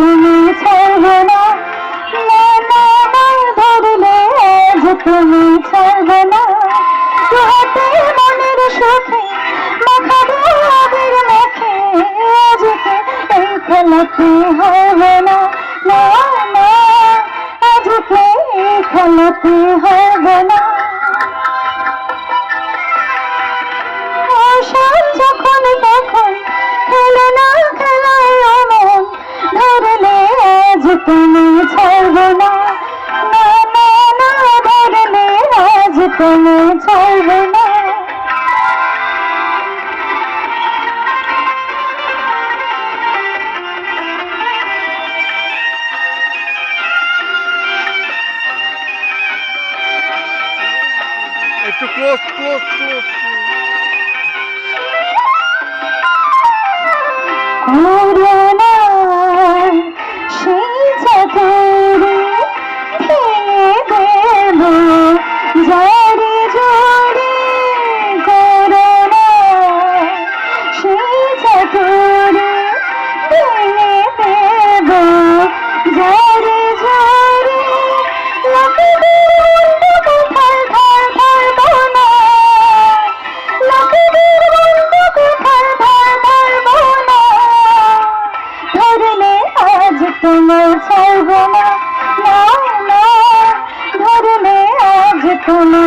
তুমি ছাড়বে না ধরলে তুমি ছাড়বে না। একটু ক্লোজ ক্লোজ ক্লোজ। সেই আজ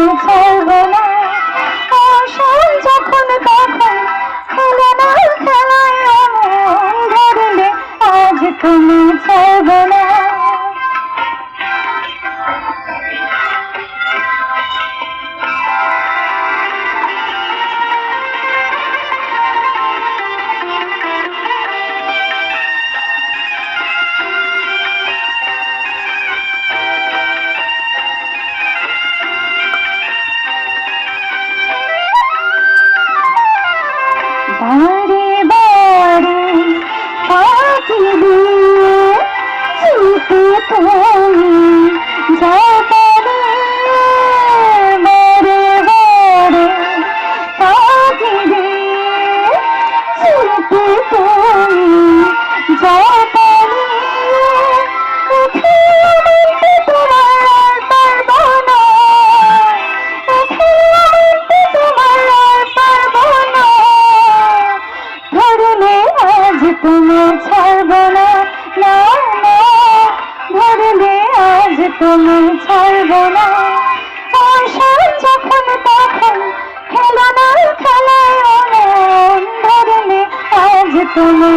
আরে আজ তুমি ছাড়বো না না না। ধরলে আজ তোমার ছাড়ব না। আশা যখন তখন খেলো না খেলায় ধরলে আজ তুমি